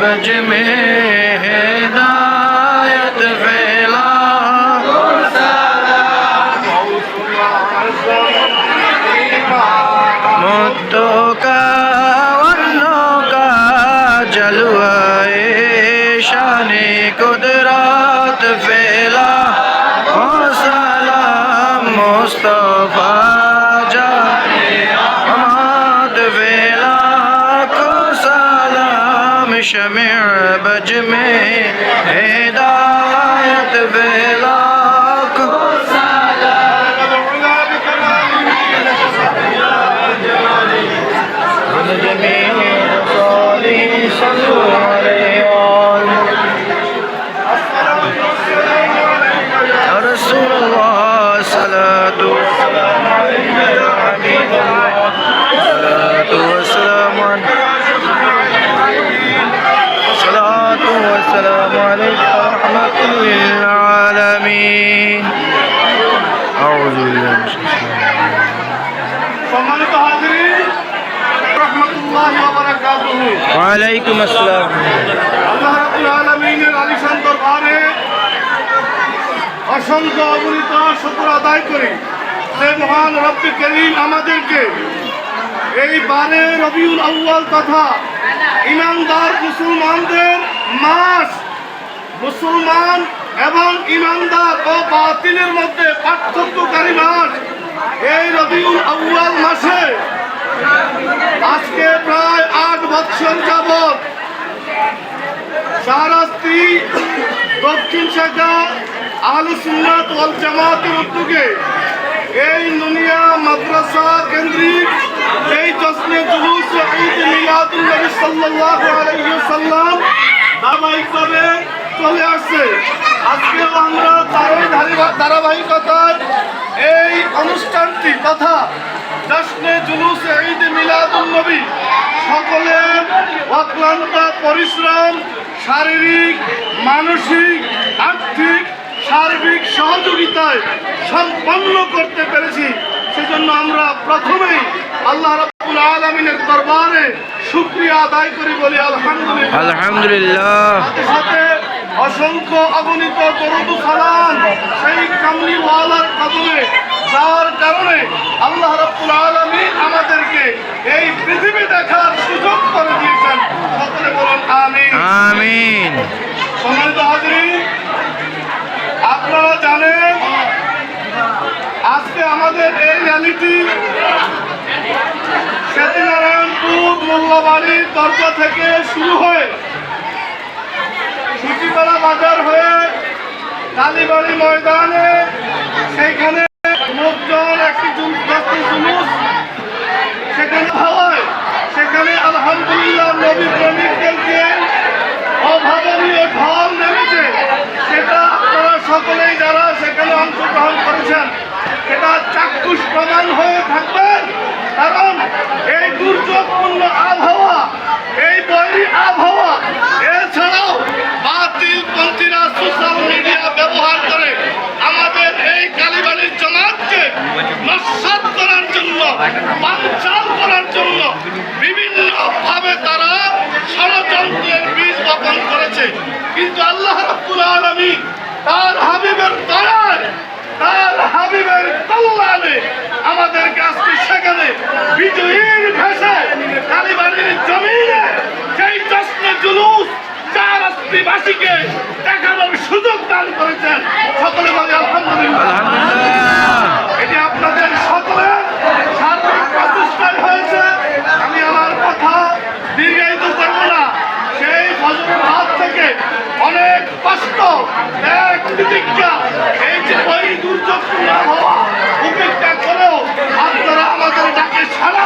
शमिर बज में सलाम शमिर बज में ওয়ালাইকুম আসসালাম। আল্লাহ রাব্বুল আলামিনের আলিশান দরবারে অসংখ্য অগণিত শুকর আদায় করি। সে মহান রব্বি করিম আমাদেরকে এই বারে রবিউল আউয়াল তথা ইমানদার মুসলমানদের মাস, মুসলমান এবং ইমানদার ও বাতিলের মধ্যে পার্থক্যকারী মাস এই রবিউল আউয়াল মাসে। আজকে প্রায় আট বৎসর যাবত শাহরাস্তি দক্ষিণ শাখা আহলে সুন্নাত ওয়াল জামাতের উদ্যোগে এই নুনিয়া মাদ্রাসা কেন্দ্রিক এই জশ্নে জুলুস ঈদ মিলাদুল নবী সাল্লাল্লাহু আলাইহি ধারাবাহিকভাবে চলে আসছে। আজকে আমরা তারই ধারাবা- ধারাবাহিকতায় এই অনুষ্ঠানটি তথা জশ্নে জুলুস ঈদ মিলাদুল নবী। সকলের অক্লান্ত পরিশ্রম শারীরিক মানসিক আর্থিক সার্বিক সহযোগিতায় সম্পন্ন করতে পেরেছি। সেজন্য আমরা প্রথমেই আল্লাহ রাব্বুল আলামিনের দরবারে শুকরিয়া আদায় করি বলি আলহামদুলিল্লাহ। আলহামদুলিল্লাহ। সাথে সাথে অসংখ্য অগণিত দরুদ সালাম সেই কামলিওয়ালার কদমে যার কারণে আল্লাহ রাব্বুল আলামিন আমাদেরকে এই পৃথিবী দেখার সুযোগ করে দিয়েছেন। সকলে বলুন আমিন। আমিন। সম্মানিত হাজরিন আপনারা জানেন আজকে আমাদের এই র্যালিটি সত্যনারায়ণপুর মোল্লাবাড়ির দরজা থেকে শুরু হয়ে সুচিতলা বাজার হয়ে কালীবাড়ি ময়দানে সেইখানে লোকজন একটি দশটি জুলুস। সেখানে হয় সেখানে আলহামদুলিল্লাহ নবী প্রেমিকদেরকে কিন্তু আল্লাহ রাব্বুল আলামিন তার হাবিবের দয়ায় তার হাবিবের কল্যাণে আমাদের কাছকে সেখানে বিজয়ীর ভেসে কালীবাড়ির জমিনে সেই জশ্ন জুলুস চার বাসীকে দেখানোর সুযোগ দান করেছেন সকলে বলে আলহামদুলিল্লাহ। এটি আপনাদের সকলের সার্বিক প্রচেষ্টায় হয়েছে। আমি আমার কথা দীর্ঘায়িত করব না। সেই হাত থেকে অনেক কষ্ট, এক প্রতিজ্ঞা। এই যে ওই দুর্যোগ হওয়া, উপেক্ষা করেও আপনারা আমাদের ডাকে সারা